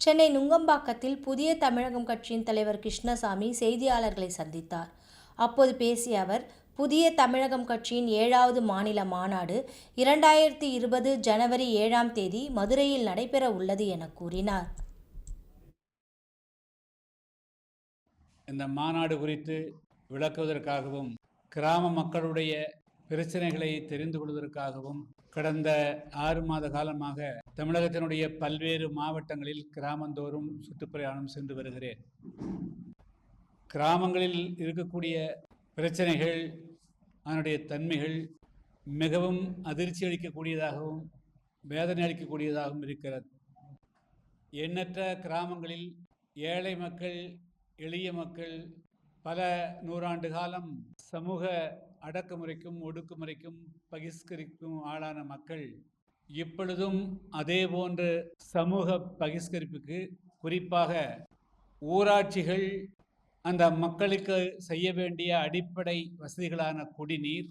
சென்னை நுங்கம்பாக்கத்தில் புதிய தமிழகம் கட்சியின் தலைவர் கிருஷ்ணசாமி செய்தியாளர்களை சந்தித்தார். அப்போது பேசிய அவர் புதிய தமிழகம் கட்சியின் ஏழாவது மாநில மாநாடு இரண்டாயிரத்தி இருபது ஜனவரி ஏழாம் தேதி மதுரையில் நடைபெற உள்ளது என கூறினார். இந்த மாநாடு குறித்து விளக்குவதற்காகவும் கிராம மக்களுடைய பிரச்சனைகளை தெரிந்து கொள்வதற்காகவும் கடந்த ஆறு மாத காலமாக தமிழகத்தினுடைய பல்வேறு மாவட்டங்களில் கிராமந்தோறும் சுற்றுப்பிரயாணம் சென்று வருகிறேன். கிராமங்களில் இருக்கக்கூடிய பிரச்சனைகள் அதனுடைய தன்மைகள் மிகவும் அதிர்ச்சி அளிக்கக்கூடியதாகவும் வேதனை அளிக்கக்கூடியதாகவும் இருக்கிறது. எண்ணற்ற கிராமங்களில் ஏழை மக்கள் எளிய மக்கள் பல நூறாண்டு காலம் சமூக அடக்குமுறைக்கும் ஒடுக்குமுறைக்கும் பகிஷ்கரிக்கும் ஆளான மக்கள் இப்பொழுதும் அதே போன்று சமூக பகிஷ்கரிப்புக்கு குறிப்பாக ஊராட்சிகள் அந்த மக்களுக்கு செய்ய வேண்டிய அடிப்படை வசதிகளான குடிநீர்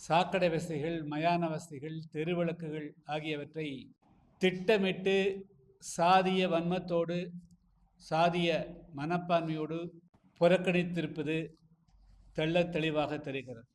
சாக்கடை வசதிகள் மயான வசதிகள் தெருவிளக்குகள் ஆகியவற்றை திட்டமிட்டு சாதிய வன்மத்தோடு சாதிய மனப்பான்மையோடு புறக்கணித்திருப்பது தெள்ள தெளிவாக தெரிகிறது.